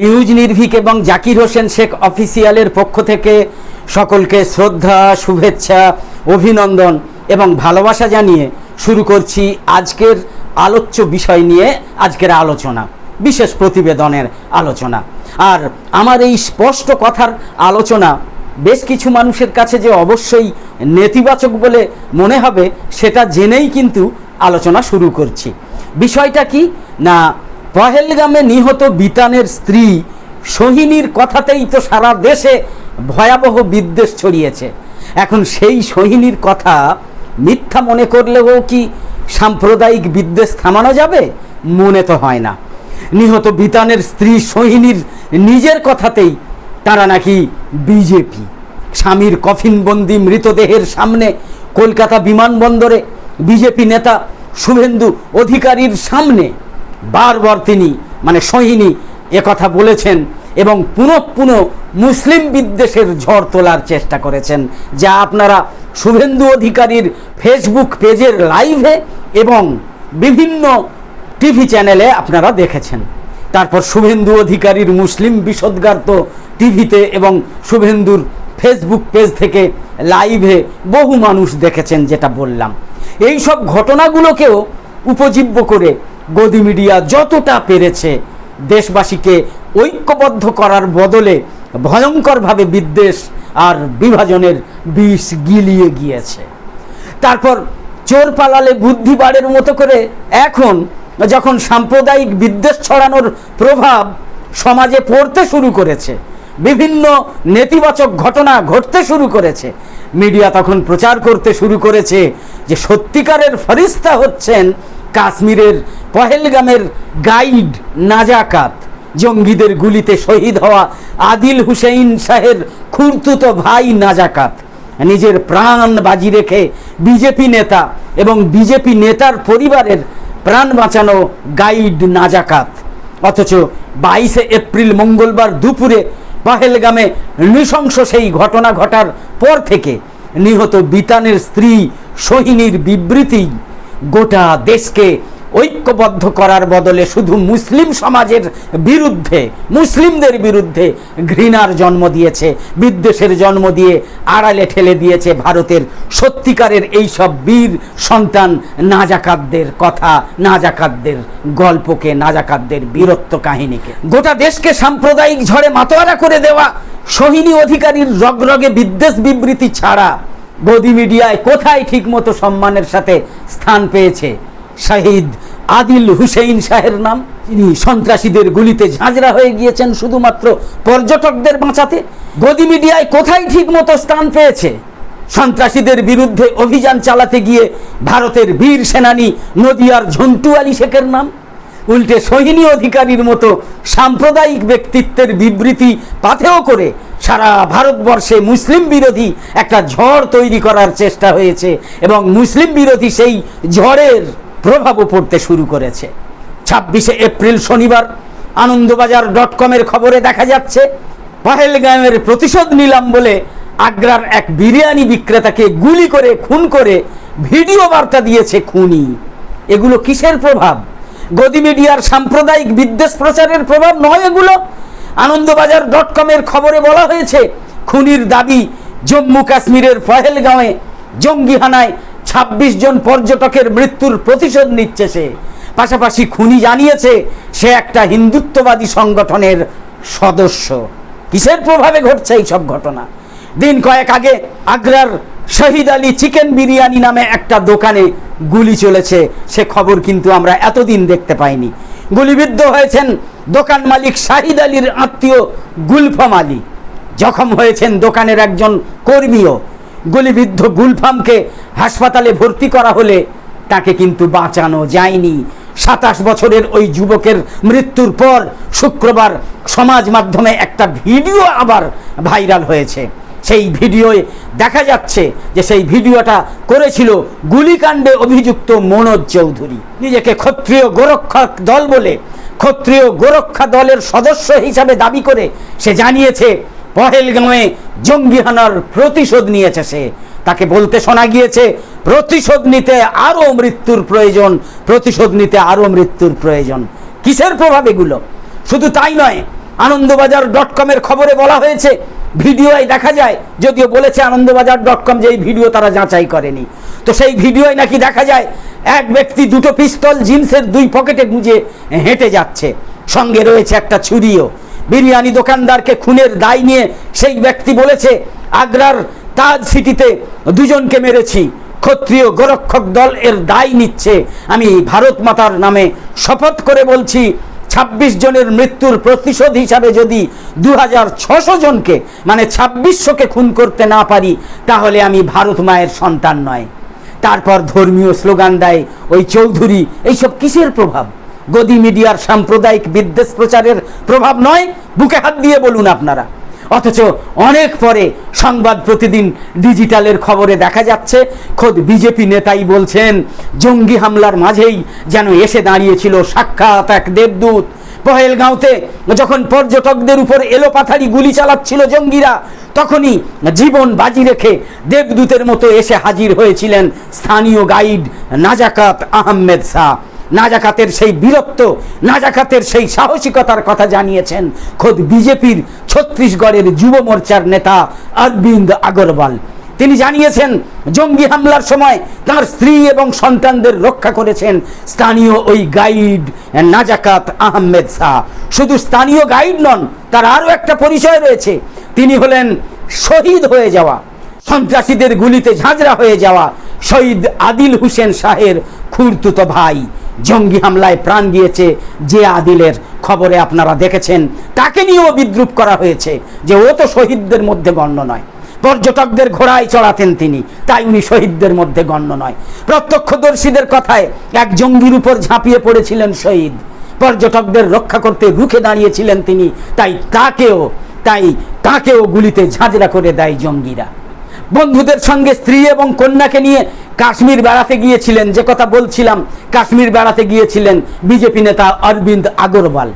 News Nirbhik এবং জাকির হোসেন শেখ অফিসিয়ালের পক্ষ থেকে সকলকে শ্রদ্ধা, শুভেচ্ছা, অভিনন্দন এবং ভালোবাসা জানিয়ে শুরু করছি আজকের আলোচ্য বিষয় নিয়ে আজকের আলোচনা, বিশেষ প্রতিবেদনের আলোচনা। আর আমার এই স্পষ্ট কথার আলোচনা বেশ কিছু মানুষের কাছে যে অবশ্যই নেতিবাচক বলে মনে হবে, সেটা জেনেই কিন্তু আলোচনা শুরু করছি। বিষয়টা কি? না পহেলগামে নিহত বিতানের স্ত্রী সোহিনীর কথাতেই তো সারা দেশে ভয়াবহ বিদ্বেষ ছড়িয়েছে। এখন সেই সোহিনীর কথা মিথ্যা মনে করলেও কি সাম্প্রদায়িক বিদ্বেষ থামানো যাবে? মনে তো হয় না। নিহত বিতানের স্ত্রী সোহিনীর নিজের কথাতেই তারা নাকি বিজেপি। স্বামীর কফিনবন্দি মৃতদেহের সামনে কলকাতা বিমানবন্দরে বিজেপি নেতা শুভেন্দু অধিকারীর সামনে বারবার তিনি মানে সোহিনী কথা বলেছেন এবং পুনঃ পুনঃ মুসলিম বিদ্বেষের ঝড় তোলার চেষ্টা করেছেন। যা আপনারা শুভেন্দু অধিকারীর ফেসবুক পেজের লাইভে এবং বিভিন্ন টিভি চ্যানেলে আপনারা দেখেছেন। তারপর শুভেন্দু অধিকারীর মুসলিম বিষদগার্ত টিভিতে এবং শুভেন্দুর ফেসবুক পেজ থেকে লাইভে বহু মানুষ দেখেছেন যেটা বললাম। এই সব ঘটনাগুলোকেও উপজীব্য করে গদি মিডিয়া যতটা পেরেছে দেশবাসীকে ঐক্যবদ্ধ করার বদলে ভয়ঙ্করভাবে বিদ্বেষ আর বিভাজনের বিষ গিলিয়ে গিয়েছে। তারপর চোর পালালে বুদ্ধি বাড়ের মতো করে এখন যখন সাম্প্রদায়িক বিদ্বেষ ছড়ানোর প্রভাব সমাজে পড়তে শুরু করেছে, বিভিন্ন নেতিবাচক ঘটনা ঘটতে শুরু করেছে, মিডিয়া তখন প্রচার করতে শুরু করেছে যে সত্যিকারের ফরিস্তা হচ্ছেন কাশ্মীরের পহেলগামের গাইড নাজাকাত, জঙ্গিদের গুলিতে শহীদ হওয়া আদিল হুসেইন শাহের খুরতুত ভাই নাজাকাত। নিজের প্রাণ বাজি রেখে বিজেপি নেতা এবং বিজেপি নেতার পরিবারের প্রাণ বাঁচানো গাইড নাজাকাত। অথচ বাইশে এপ্রিল মঙ্গলবার দুপুরে পাহেলগামে নৃশংস সেই ঘটনা ঘটার পর থেকে নিহত বিতানের স্ত্রী সোহিনীর বিবৃতি গোটা দেশকে ঐক্যবদ্ধ করার বদলে শুধু মুসলিম সমাজের বিরুদ্ধে, মুসলিমদের বিরুদ্ধে ঘৃণার জন্ম দিয়েছে, বিদ্বেষের জন্ম দিয়ে আড়ালে ঠেলে দিয়েছে ভারতের সত্যিকারের এই সব বীর সন্তান নাজাকাতদের কথা, নাজাকাতদের গল্পকে, নাজাকাতদের বীরত্ব কাহিনীকে। গোটা দেশকে সাম্প্রদায়িক ঝড়ে মাতোয়ারা করে দেওয়া সোহিনী অধিকারীর রগরগে বিদ্বেষ বিবৃতি ছাড়া গদি মিডিয়ায় কোথায় ঠিকমতো সম্মানের সাথে স্থান পেয়েছে? শাহিদ আদিল হুসেইন শাহের নাম। তিনি সন্ত্রাসীদের গুলিতে ঝাঁঝরা হয়ে গিয়েছেন শুধুমাত্র পর্যটকদের বাঁচাতে। গদি মিডিয়ায় কোথায় ঠিকমতো স্থান পেয়েছে? সন্ত্রাসীদের বিরুদ্ধে অভিযান চালাতে গিয়ে ভারতের বীর সেনানী নদিয়ার ঝন্টু আলী শেখের নাম। উল্টে সোহিনী অধিকারীর মতো সাম্প্রদায়িক ব্যক্তিত্বের বিবৃতি পাথেও করে সারা ভারতবর্ষে মুসলিম বিরোধী একটা ঝড় তৈরি করার চেষ্টা হয়েছে এবং মুসলিম বিরোধী সেই ঝড়ের প্রভাবও পড়তে শুরু করেছে। ছাব্বিশে এপ্রিল শনিবার আনন্দবাজার ডট কমের খবরে দেখা যাচ্ছে, পাহেলগামের প্রতিশোধ নিলাম বলে আগ্রার এক বিরিয়ানি বিক্রেতাকে গুলি করে, খুন করে ভিডিও বার্তা দিয়েছে খুনি। এগুলো কিসের প্রভাব? গদি মিডিয়ার সাম্প্রদায়িক বিদ্বেষ প্রচারের প্রভাব নয় এগুলো? আনন্দবাজার ডট কমের খবরে বলা হয়েছে, খুনির দাবি, জম্মু কাশ্মীরের পহেলগাঁওয়ে জঙ্গি হানায় ছাব্বিশ জন পর্যটকের মৃত্যুর প্রতিশোধ নিচ্ছে সে। পাশাপাশি খুনি জানিয়েছে, সে একটা হিন্দুত্ববাদী সংগঠনের সদস্য। কিসের প্রভাবে ঘটছে এই সব ঘটনা? দিন কয়েক আগে আগ্রার শহীদ আলী চিকেন বিরিয়ানি নামে একটা দোকানে গুলি চলেছে। সে খবর কিন্তু আমরা এতদিন দেখতে পাইনি। গুলিবিদ্ধ হয়েছেন দোকান মালিক শাহিদ আলীর আত্মীয় গুলফাম আলী। জখম হয়েছেন দোকানের একজন কর্মীও। গুলিবিদ্ধ গুলফামকে হাসপাতালে ভর্তি করা হলে তাকে কিন্তু বাঁচানো যায়নি। সাতাশ বছরের ওই যুবকের মৃত্যুর পর শুক্রবার সমাজ মাধ্যমে একটা ভিডিও আবার ভাইরাল হয়েছে। সেই ভিডিওয়ে দেখা যাচ্ছে যে সেই ভিডিওটা করেছিল গুলিকাণ্ডে অভিযুক্ত মনোজ চৌধুরী। নিজেকে ক্ষত্রিয় গোরক্ষক দল বলে ক্ষত্রিয় গোরক্ষা দলের সদস্য হিসাবে দাবি করে সে জানিয়েছে পহেলগাঁওয়ে জঙ্গি হানার প্রতিশোধ নিয়েছে সে। তাকে বলতে শোনা গিয়েছে, প্রতিশোধ নিতে আরও মৃত্যুর প্রয়োজন, প্রতিশোধ নিতে আরও মৃত্যুর প্রয়োজন। কিসের প্রভাব এগুলো? শুধু তাই নয়, আনন্দবাজার ডট কমের খবরে বলা হয়েছে, ভিডিওয় দেখা যায়, যদিও বলেছে আনন্দবাজার ডট কম যে এই ভিডিও তারা যাচাই করেনি। তো সেই ভিডিওয় নাকি দেখা যায়, এক ব্যক্তি দুটো পিস্তল জিন্সের দুই পকেটে গুঁজে হেঁটে যাচ্ছে। সঙ্গে রয়েছে একটা ছুরিও। বিরিয়ানি দোকানদারকে খুনের দায় নিয়ে সেই ব্যক্তি বলেছে, আগ্রার তাজ সিটিতে দুজনকে মেরেছি, ক্ষত্রিয় গোরক্ষক দল এর দায় নিচ্ছে। আমি ভারত মাতার নামে শপথ করে বলছি, ছাব্বিশ জনের মৃত্যুর প্রতিশোধ হিসাবে যদি দু জনকে মানে ছাব্বিশশোকে খুন করতে না পারি, তাহলে আমি ভারত মায়ের সন্তান নয়। তারপর ধর্মীয় স্লোগান দেয় ওই চৌধুরী। এইসব কিসের প্রভাব? গদি মিডিয়ার সাম্প্রদায়িক বিদ্বেষ প্রচারের প্রভাব নয়, বুকে হাত দিয়ে বলুন আপনারা। অথচ অনেক পরে সংবাদ প্রতিদিন ডিজিটালের খবরে দেখা যাচ্ছে, খোদ বিজেপি নেতাই বলছেন, জঙ্গি হামলার মাঝেই যেন এসে দাঁড়িয়েছিল সাক্ষাৎ এক দেবদূত। পহেলগাঁওতে যখন পর্যটকদের উপর এলোপাথারি গুলি চালাচ্ছিল জঙ্গিরা, তখনই জীবন বাজি রেখে দেবদূতের মতো এসে হাজির হয়েছিলেন স্থানীয় গাইড নাজাকাত আহমেদ শাহ। নাজাকাতের সেই বীরত্ব, নাজাকাতের সেই সাহসিকতার কথা জানিয়েছেন খোদ বিজেপির ছত্তিশগড়ের যুব মোর্চার নেতা অরবিন্দ আগরওয়াল। তিনি জানিয়েছেন, জঙ্গি হামলার সময় তার স্ত্রী এবং সন্তানদের রক্ষা করেছেন স্থানীয় ওই গাইড নাজাকাত আহমেদ শাহ। শুধু স্থানীয় গাইড নন, তার আরও একটা পরিচয় রয়েছে। তিনি হলেন শহীদ হয়ে যাওয়া, সন্ত্রাসীদের গুলিতে ঝাঁঝরা হয়ে যাওয়া শহীদ আদিল হুসেন শাহের খুরতুত ভাই। জঙ্গি হামলায় প্রাণ দিয়েছে যে আদিলের খবরে আপনারা দেখেছেন, তাকে নিয়েও বিদ্রুপ করা হয়েছে যে ও তো শহীদদের মধ্যে গণ্য নয়। পর্যটকদের ঘোড়ায় চড়াতেন তিনি, তাই উনি শহীদদের মধ্যে গণ্য নয়। প্রত্যক্ষদর্শীদের কথায় এক জঙ্গির উপর ঝাঁপিয়ে পড়েছিলেন শহীদ। পর্যটকদের রক্ষা করতে রুখে দাঁড়িয়েছিলেন তিনি, তাই তাকেও তাই তাকেও গুলিতে ঝাঁঝরা করে দেয় জঙ্গিরা। বন্ধুদের সঙ্গে স্ত্রী এবং কন্যাকে নিয়ে কাশ্মীর বেড়াতে গিয়েছিলেন। যে কথা বলছিলাম, কাশ্মীর বেড়াতে গিয়েছিলেন বিজেপি নেতা অরবিন্দ আগরওয়াল।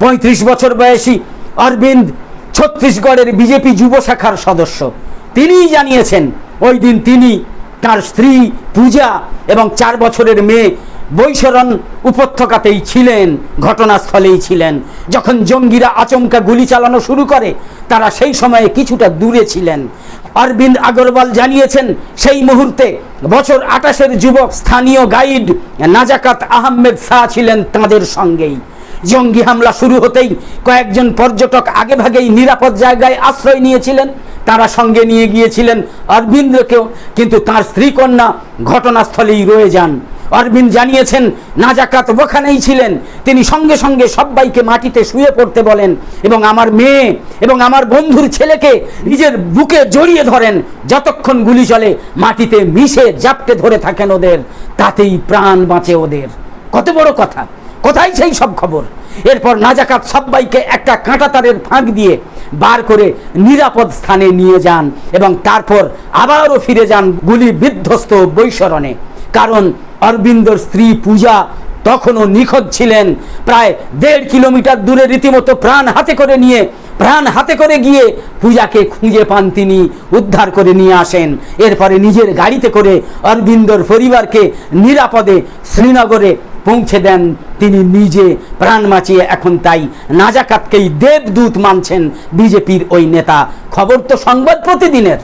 পঁয়ত্রিশ বছর বয়সী অরবিন্দ ছত্তিশগড়ের বিজেপি যুব শাখার সদস্য। তিনিই জানিয়েছেন, ওই দিন তিনি তার স্ত্রী পূজা এবং চার বছরের মেয়ে বৈশরণ উপত্যকাতেই ছিলেন, ঘটনাস্থলেই ছিলেন। যখন জঙ্গিরা আচমকা গুলি চালানো শুরু করে, তারা সেই সময়ে কিছুটা দূরে ছিলেন। অরবিন্দ আগরওয়াল জানিয়েছেন, সেই মুহূর্তে বছর আঠাশের যুবক স্থানীয় গাইড নাজাকাত আহমেদ শাহ ছিলেন তাঁদের সঙ্গেই। জঙ্গি হামলা শুরু হতেই কয়েকজন পর্যটক আগেভাগেই নিরাপদ জায়গায় আশ্রয় নিয়েছিলেন। তারা সঙ্গে নিয়ে গিয়েছিলেন অরবিন্দকেও, কিন্তু তার স্ত্রী কন্যা ঘটনাস্থলেই রয়ে যান। অরবিন্দ জানিয়েছেন নাজাকাত ওখানেই ছিলেন। তিনি সঙ্গে সঙ্গে সবাইকে মাটিতে শুয়ে পড়তে বলেন, এবং আমার মেয়ে এবং আমার বন্ধুর ছেলেকে নিজের বুকে জড়িয়ে ধরেন, যতক্ষণ গুলি চলে, মাটিতে মিশে জাপটে ধরে থাকেন ওদের, তাতেই প্রাণ বাঁচে ওদের। কত বড় কথা। কোথায় সেই সব খবর? এরপর নাজাকাত সবাইকে একটা কাঁটাতারের ফাঁক দিয়ে বার করে নিরাপদ স্থানে নিয়ে যান এবং তারপর আবারও ফিরে যান গুলি বিধ্বস্ত বৈশরণে। কারণ অরবিন্দর স্ত্রী পূজা তখনও নিখোঁজ ছিলেন। প্রায় দেড় কিলোমিটার দূরে রীতিমতো প্রাণ হাতে করে নিয়ে, প্রাণ হাতে করে গিয়ে পূজাকে খুঁজে পান তিনি, উদ্ধার করে নিয়ে আসেন। এরপরে নিজের গাড়িতে করে অরবিন্দর পরিবারকে নিরাপদে শ্রীনগরে পৌঁছে দেন। তিনি নিজে প্রাণ বাঁচিয়ে এখন তাই নাজাকাতকেই দেবদূত মানছেন বিজেপির ওই নেতা। খবর তো সংবাদ প্রতিদিনের।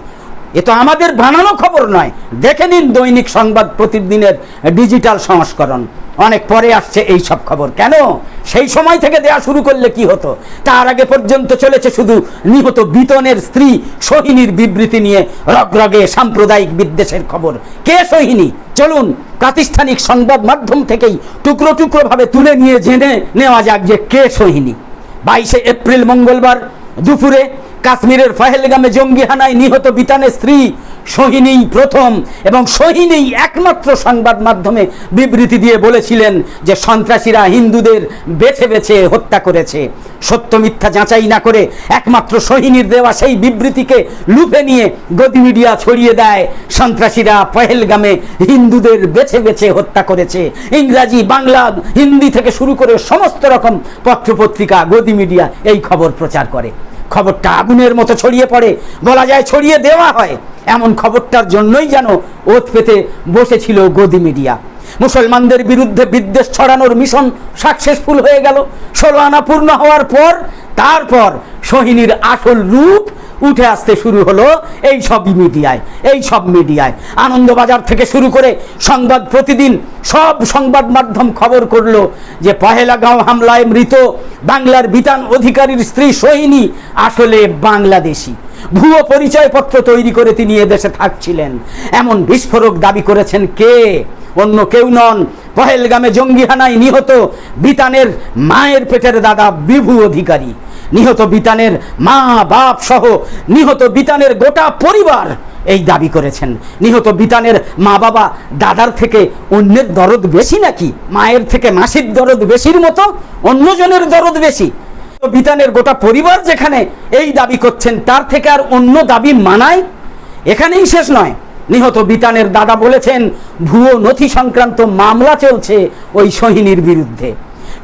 এ তো আমাদের বানানো খবর নয়। দেখে নিন দৈনিক সংবাদ প্রতিদিনের ডিজিটাল সংস্করণ। অনেক পরে আসছে এই সব খবর। কেন? সেই সময় থেকে দেয়া শুরু করলে কি হতো? তার আগে পর্যন্ত চলেছে শুধু নিহত বিতনের স্ত্রী সোহিনীর বিবৃতি নিয়ে রগরগে সাম্প্রদায়িক বিদ্বেষের খবর। কে সোহিনী? চলুন, প্রাতিষ্ঠানিক সংবাদ মাধ্যম থেকেই টুকরো টুকরো ভাবে তুলে নিয়ে জেনে নেওয়া যাক যে কে সোহিনী। বাইশে এপ্রিল মঙ্গলবার দুপুরে কাশ্মীরের ফাহেলগামে জঙ্গি হানায় নিহত বিতানের স্ত্রী সোহিনী প্রথম এবং সোহিনী একমাত্র সংবাদ মাধ্যমে বিবৃতি দিয়ে বলেছিলেন যে সন্ত্রাসীরা হিন্দুদের বেছে বেছে হত্যা করেছে। সত্য মিথ্যা যাচাই না করে একমাত্র সোহিনীর দেওয়া সেই বিবৃতিকে লুপে নিয়ে গদি মিডিয়া ছড়িয়ে দেয়। সন্ত্রাসীরা পহেলগামে হিন্দুদের বেছে বেছে হত্যা করেছে। ইংরাজি, বাংলা, হিন্দি থেকে শুরু করে সমস্ত রকম পত্রপত্রিকা গদি মিডিয়া এই খবর প্রচার করে। খবরটা আগুনের মতো ছড়িয়ে পড়ে, বলা যায় ছড়িয়ে দেওয়া হয়। এমন খবরটার জন্যই যেন ওত পেতে বসেছিল গদি মিডিয়া। মুসলমানদের বিরুদ্ধে বিদ্বেষ ছড়ানোর মিশন সাকসেসফুল হয়ে গেল। ষোলো আনা পূর্ণ হওয়ার পর, তারপর সোহিনীর আসল রূপ উঠে আসতে শুরু হলো এই সব মিডিয়ায়, এই সব মিডিয়ায়। আনন্দবাজার থেকে শুরু করে সংবাদ প্রতিদিন সব সংবাদ মাধ্যম খবর করল যে পহেলাগাঁও হামলায় মৃত বাংলার বিতান অধিকারীর স্ত্রী সোহিনী আসলে বাংলাদেশি। ভুয়ো পরিচয়পত্র তৈরি করে তিনি এদেশে থাকছিলেন। এমন বিস্ফোরক দাবি করেছেন কে? অন্য কেউ নন। পহেলগামে জঙ্গিহানায় নিহত বিতানের মায়ের পেটের দাদা বিভু অধিকারী। নিহত বিতানের মা, বাপ সহ নিহত বিতানের গোটা পরিবার এই দাবি করেছেন। নিহত বিতানের মা, বাবা, দাদার থেকে অন্যের দরদ বেশি নাকি? মায়ের থেকে মাসির দরদ বেশির মতো, অন্যজনের দরদ বেশি? বিতানের গোটা পরিবার যেখানে এই দাবি করছেন, তার থেকে আর অন্য দাবি মানায়? এখানেই শেষ নয়। নিহত বিতানের দাদা বলেছেন, ভুয়ো নথি সংক্রান্ত মামলা চলছে ওই সোহিনীর বিরুদ্ধে।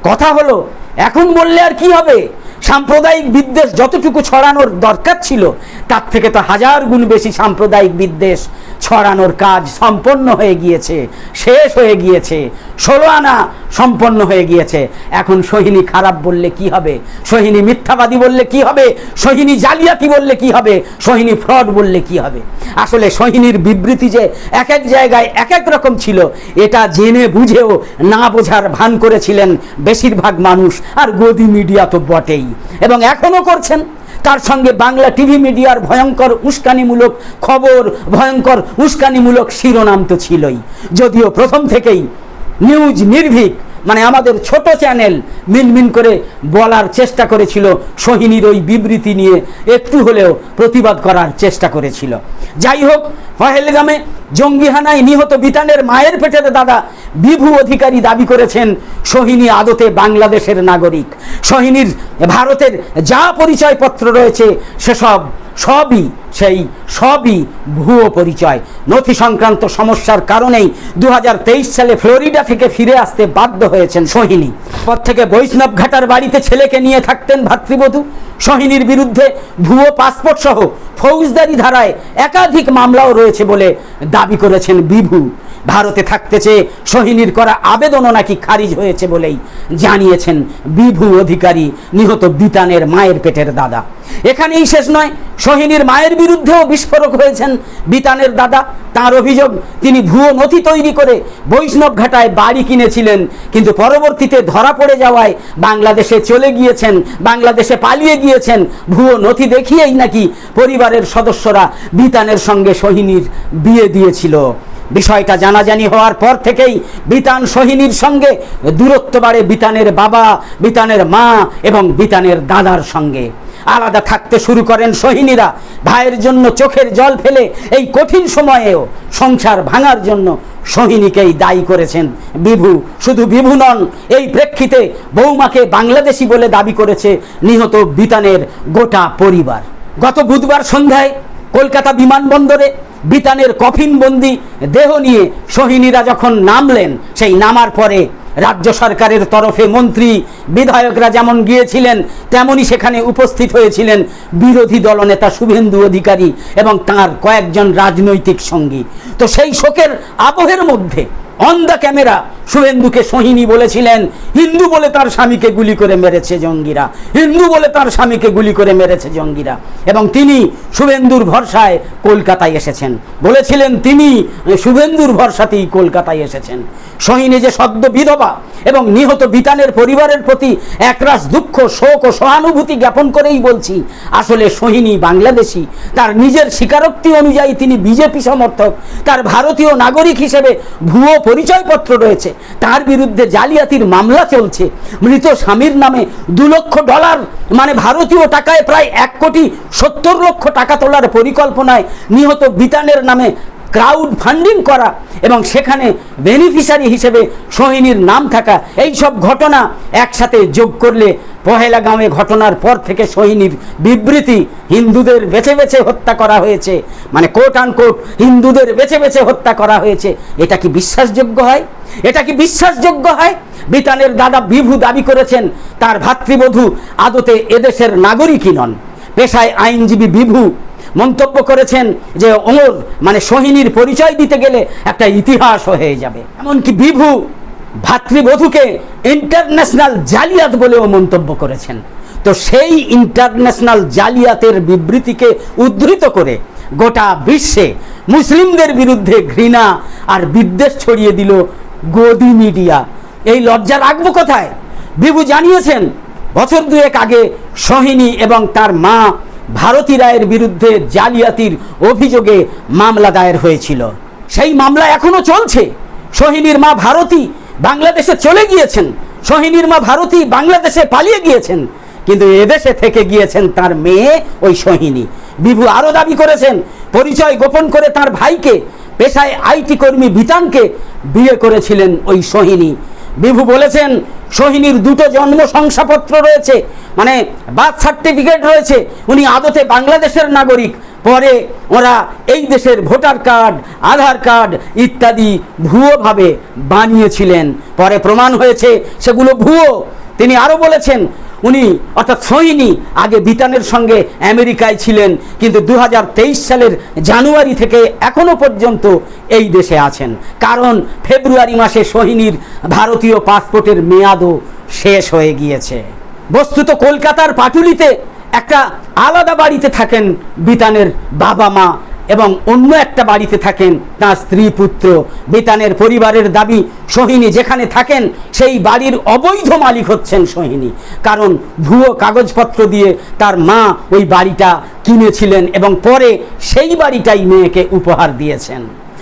কথা হলো, এখন বললে আর কি হবে? সাম্প্রদায়িক বিদ্বেষ যতটুকু ছড়ানোর দরকার ছিল তার থেকে তো হাজার গুণ বেশি সাম্প্রদায়িক বিদ্বেষ ছড়ানোর কাজ সম্পন্ন হয়ে গিয়েছে, শেষ হয়ে গিয়েছে, ষোলো আনা সম্পন্ন হয়ে গিয়েছে। এখন সোহিনী খারাপ বললে কি হবে? সোহিনী মিথ্যাবাদী বললে কি হবে? সোহিনী জালিয়াতি বললে কি হবে? সোহিনী ফ্রড বললে কি হবে? আসলে সোহিনীর বিবৃতি যে এক এক জায়গায় এক এক রকম ছিল, এটা জেনে বুঝেও না বোঝার ভান করেছিলেন বেশিরভাগ মানুষ, আর গদি মিডিয়া তো বটেই। এবং এখনও করছেন। তার সঙ্গে বাংলা টিভি মিডিয়ার ভয়ঙ্কর উস্কানিমূলক খবর, ভয়ঙ্কর উস্কানিমূলক শিরোনাম তো ছিলই। যদিও প্রথম থেকেই নিউজ নির্ভীক মানে আমাদের ছোট চ্যানেল মিনমিন করে বলার চেষ্টা করেছিল, সোহিনীর ওই বিবৃতি নিয়ে একটু হলেও প্রতিবাদ করার চেষ্টা করেছিল। যাই হোক, পহেলগামে জঙ্গিহানায় নিহত বিতানের মায়ের পেটের দাদা বিভু অধিকারী দাবি করেছেন, সোহিনী আদতে বাংলাদেশের নাগরিক। সোহিনীর ভারতের যা পরিচয়পত্র রয়েছে, সেসব সবই সেই সবই ভুয়ো পরিচয়। নথি সংক্রান্ত সমস্যার কারণেই দু হাজার তেইশ সালে ফ্লোরিডা থেকে ফিরে আসতে বাধ্য হয়েছেন সোহিনী। পর থেকে বৈষ্ণব ঘাটার বাড়িতে ছেলেকে নিয়ে থাকতেন ভাতৃবধূ। সোহিনীর বিরুদ্ধে ভুয়ো পাসপোর্ট সহ ফৌজদারি ধারায় একাধিক মামলাও রয়েছে বলে দাবি করেছেন বিভু। ভারতে থাকতে চেয়ে সোহিনীর করা আবেদনও নাকি খারিজ হয়েছে বলেই জানিয়েছেন বিভু অধিকারী নিহত বিতানের মায়ের পেটের দাদা। এখানেই শেষ নয়, সোহিনীর মায়ের বিরুদ্ধেও বিস্ফোরক হয়েছেন বিতানের দাদা। তার অভিযোগ, তিনি ভুয়ো নথি তৈরি করে বৈষ্ণব ঘাটায় বাড়ি কিনেছিলেন, কিন্তু পরবর্তীতে ধরা পড়ে যাওয়ায় বাংলাদেশে চলে গিয়েছেন, বাংলাদেশে পালিয়ে গিয়েছেন। ভুয়ো নথি দেখিয়েই নাকি পরিবারের সদস্যরা বিতানের সঙ্গে সোহিনীর বিয়ে দিয়েছিল। বিষয়টা জানাজানি হওয়ার পর থেকেই বিতান সোহিনীর সঙ্গে দূরত্ব বাড়ে বিতানের বাবা, বিতানের মা এবং বিতানের দাদার সঙ্গে। আলাদা থাকতে শুরু করেন সোহিনীরা। ভাইয়ের জন্য চোখের জল ফেলে এই কঠিন সময়েও সংসার ভাঙার জন্য সোহিনীকেই দায়ী করেছেন বিভু। শুধু বিভু নন, এই প্রেক্ষিতে বৌমাকে বাংলাদেশি বলে দাবি করেছে নিহত বিতানের গোটা পরিবার। গত বুধবার সন্ধ্যায় কলকাতা বিমানবন্দরে বিতানের কফিনবন্দি দেহ নিয়ে সোহিনীরা যখন নামলেন, সেই নামার পরে রাজ্য সরকারের তরফে মন্ত্রী বিধায়করা যেমন গিয়েছিলেন, তেমনি সেখানে উপস্থিত হয়েছিলেন বিরোধী দলনেতা শুভেন্দু অধিকারী এবং তার কয়েকজন রাজনৈতিক সঙ্গী। তো সেই শোকের আবহের মধ্যে অন দ্য ক্যামেরা শুভেন্দুকে সোহিনী বলেছিলেন, হিন্দু বলে তার স্বামীকে গুলি করে মেরেছে জঙ্গিরা, হিন্দু বলে তার স্বামীকে গুলি করে মেরেছে জঙ্গিরা। এবং তিনি শুভেন্দুর ভরসায় কলকাতায় এসেছেন। বলেছিলেন তিনি, শুভেন্দুর ভরসাতেই কলকাতায় এসেছেন। সোহিনী যে সদ্য বিধবা এবং নিহত বিতানের পরিবারের প্রতি একরাশ দুঃখ, শোক ও সহানুভূতি জ্ঞাপন করেই বলছি, আসলে সোহিনী বাংলাদেশি। তার নিজের স্বীকারোক্তি অনুযায়ী তিনি বিজেপি সমর্থক। তার ভারতীয় নাগরিক হিসেবে ভুয়ো পরিচয়পত্র রয়েছে। তার বিরুদ্ধে জালিয়াতির মামলা চলছে। মৃত স্বামীর নামে দু লক্ষ ডলার মানে ভারতীয় টাকায় প্রায় এক কোটি সত্তর লক্ষ টাকা তোলার পরিকল্পনায় নিহত বিতানের নামে ক্রাউড ফান্ডিং করা এবং সেখানে বেনিফিশিয়ারি হিসেবে সোহিনীর নাম থাকা, এই সব ঘটনা একসাথে যোগ করলে পহেলা গাঁওয়ে ঘটনার পর থেকে সোহিনীর বিবৃতি হিন্দুদের বেছে বেছে হত্যা করা হয়েছে। মানে কোট আন কোট হিন্দুদের বেছে বেছে হত্যা করা হয়েছে। এটা কি বিশ্বাসযোগ্য হয়? এটা কি বিশ্বাসযোগ্য হয়? বিতানের দাদা বিভু দাবি করেছেন, তার ভাতৃবধূ আদতে এদেশের নাগরিকই নন। পেশায় আইনজীবী বিভু মন্তব্য করেছেন যে ওমর মানে সোহিনীর পরিচয় দিতে গেলে একটা ইতিহাস হয়ে যাবে। এমনকি বিভু, ভাতৃবধূকে ইন্টারন্যাশনাল জালিয়াত বলেও মন্তব্য করেছেন। তো সেই ইন্টারন্যাশনাল জালিয়াতের বিবৃতিকে উদ্ধৃত করে গোটা বিশ্বে মুসলিমদের বিরুদ্ধে ঘৃণা আর বিদ্বেষ ছড়িয়ে দিল গদি মিডিয়া। এই লজ্জা রাখব কোথায়? বিভু জানিয়েছেন, বছর দুয়েক আগে সোহিনী এবং তার মা ভারতী রায়ের বিরুদ্ধে জালিয়াতির অভিযোগে মামলা দায়ের হয়েছিল। সেই মামলা এখনও চলছে। সোহিনীর মা ভারতী বাংলাদেশে চলে গিয়েছেন। সোহিনীর মা ভারতী বাংলাদেশে পালিয়ে গিয়েছেন। কিন্তু এদেশে থেকে গিয়েছেন তার মেয়ে ওই সোহিনী। বিভু আরও দাবি করেছেন, পরিচয় গোপন করে তার ভাইকে, পেশায় আইটি কর্মী বিতানকে বিয়ে করেছিলেন ওই সোহিনী। বিভু বলেছেন, সোহিনীর দুটো জন্ম শংসাপত্র রয়েছে মানে বার্থ সার্টিফিকেট রয়েছে, উনি আদতে বাংলাদেশের নাগরিক, পরে ওরা এই দেশের ভোটার কার্ড, আধার কার্ড ইত্যাদি ভুয়োভাবে বানিয়েছিলেন। পরে প্রমাণ হয়েছে, সেগুলো ভুয়ো। তিনি আরও বলেছেন উনি অর্থাৎ সোহিনী আগে বিতানের সঙ্গে আমেরিকায় ছিলেন, কিন্তু দু হাজার তেইশ সালের জানুয়ারি থেকে এখনও পর্যন্ত এই দেশে আছেন। কারণ ফেব্রুয়ারি মাসে সোহিনীর ভারতীয় পাসপোর্টের মেয়াদও শেষ হয়ে গিয়েছে। বস্তুত কলকাতার পাটুলিতে একটা আলাদা বাড়িতে থাকেন বিতানের বাবা মা এবং অন্য একটা বাড়িতে থাকেন তার স্ত্রী পুত্র। বেতানের পরিবারের দাবি, সোহিনী যেখানে থাকেন, সেই বাড়ির অবৈধ মালিক হচ্ছেন সোহিনী। কারণ ভুয়ো কাগজপত্র দিয়ে তার মা ওই বাড়িটা কিনেছিলেন এবং পরে সেই বাড়িটাই মেয়েকে উপহার দিয়েছেন।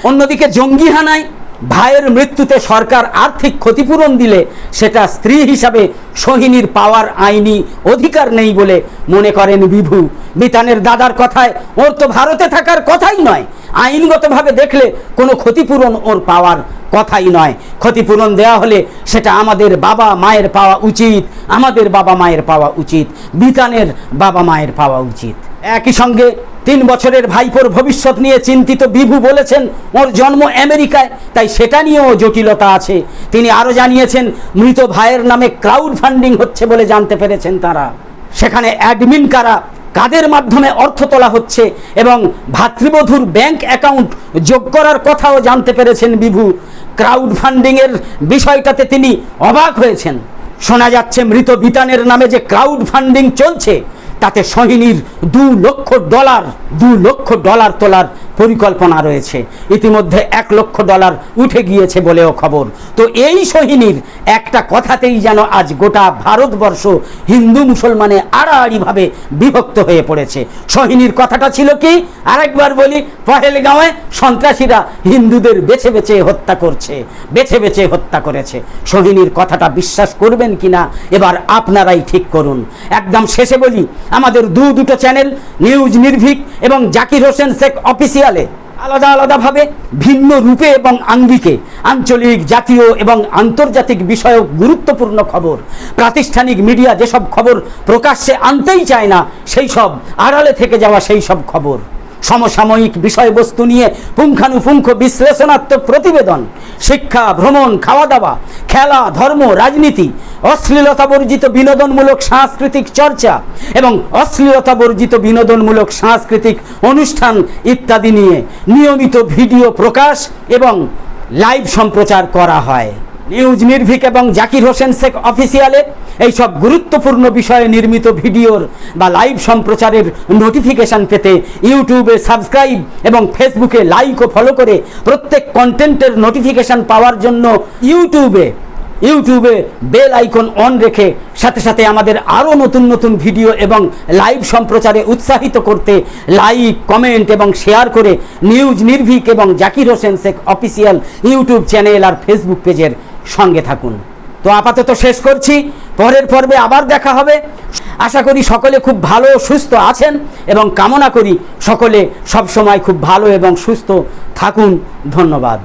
অন্যদিকে জঙ্গি হানায় ভাইয়ের মৃত্যুতে সরকার আর্থিক ক্ষতিপূরণ দিলে সেটা স্ত্রী হিসাবে সোহিনীর পাওয়ার আইনি অধিকার নেই বলে মনে করেন বিভু। বিতানের দাদার কথায়, ওর তো ভারতে থাকার কথাই নয়। আইনগতভাবে দেখলে কোনো ক্ষতিপূরণ ওর পাওয়ার কথাই নয়। ক্ষতিপূরণ দেওয়া হলে সেটা আমাদের বাবা মায়ের পাওয়া উচিত। আমাদের বাবা মায়ের পাওয়া উচিত। বিতানের বাবা মায়ের পাওয়া উচিত। একই সঙ্গে তিন বছরের ভাইপোর ভবিষ্যৎ নিয়ে চিন্তিত বিভু বলেছেন, ওর জন্ম আমেরিকায়, তাই সেটা নিয়েও জটিলতা আছে। তিনি আরও জানিয়েছেন, মৃত ভাইয়ের নামে ক্রাউড ফান্ডিং হচ্ছে বলে জানতে পেরেছেন তারা। সেখানে অ্যাডমিন কারা, কাদের মাধ্যমে অর্থ তোলা হচ্ছে এবং ভাতৃবধূর ব্যাংক অ্যাকাউন্ট যোগ করার কথাও জানতে পেরেছেন বিভু। ক্রাউড ফান্ডিংয়ের বিষয়টাতে তিনি অবাক হয়েছেন। শোনা যাচ্ছে, মৃত বিতানের নামে যে ক্রাউড ফান্ডিং চলছে তাতে সোহিনীর দু লক্ষ ডলার, দু লক্ষ ডলার তোলার পরিকল্পনা রয়েছে। ইতিমধ্যে এক লক্ষ ডলার উঠে গিয়েছে বলেও খবর। তো এই সোহিনীর একটা কথাতেই যেন আজ গোটা ভারতবর্ষ হিন্দু মুসলমানে আড়াআড়িভাবে বিভক্ত হয়ে পড়েছে। সোহিনীর কথাটা ছিল কি? আরেকবার বলি, পহেলগাঁওয়ে সন্ত্রাসীরা হিন্দুদের বেছে বেছে হত্যা করছে, বেছে বেছে হত্যা করেছে। সোহিনীর কথাটা বিশ্বাস করবেন কিনা, এবার আপনারাই ঠিক করুন। একদম শেষে বলি আমাদের দু দুটো চ্যানেল, নিউজ নির্ভীক এবং জাকির হোসেন শেখ অফিসিয়ালে আলাদা আলাদাভাবে ভিন্ন রূপে এবং আঙ্গিকে আঞ্চলিক, জাতীয় এবং আন্তর্জাতিক বিষয়ক গুরুত্বপূর্ণ খবর। প্রাতিষ্ঠানিক মিডিয়া যেসব খবর প্রকাশ্যে আনতেই চায় না, সেই সব আড়ালে থেকে যাওয়া সেই সব খবর। সমসাময়িক বিষয়বস্তু নিয়ে পুঙ্খানুপুঙ্খ বিশ্লেষণাত্মক প্রতিবেদন, শিক্ষা, ভ্রমণ খাওয়া দাওয়া খেলা, ধর্ম, রাজনীতি অশ্লীলতা বর্জিত বিনোদনমূলক সাংস্কৃতিক চর্চা এবং অশ্লীলতা বর্জিত বিনোদনমূলক সাংস্কৃতিক অনুষ্ঠান ইত্যাদি নিয়ে নিয়মিত ভিডিও প্রকাশ এবং লাইভ সম্প্রচার করা হয়। নিউজ নির্ভীক এবং জাকির হোসেন শেখ অফিসিয়ালে এইসব গুরুত্বপূর্ণ বিষয়ে নির্মিত ভিডিওর বা লাইভ সম্প্রচারের নোটিফিকেশন পেতে ইউটিউবে সাবস্ক্রাইব এবং ফেসবুকে লাইক ও ফলো করে প্রত্যেক কন্টেন্টের নোটিফিকেশন পাওয়ার জন্য ইউটিউবে ইউটিউবে বেল আইকন অন রেখে সাথে সাথে আমাদের আরও নতুন নতুন ভিডিও এবং লাইভ সম্প্রচারে উৎসাহিত করতে লাইক, কমেন্ট এবং শেয়ার করে নিউজ নির্ভীক এবং Zakir Hossain Sheikh official YouTube channel আর ফেসবুক পেজের সঙ্গে থাকুন। তো আপাতত শেষ করছি। পরের পর্বে আবার দেখা হবে। আশা করি সকলে খুব ভালো, সুস্থ আছেন এবং কামনা করি সকলে সবসময় খুব ভালো এবং সুস্থ থাকুন। ধন্যবাদ।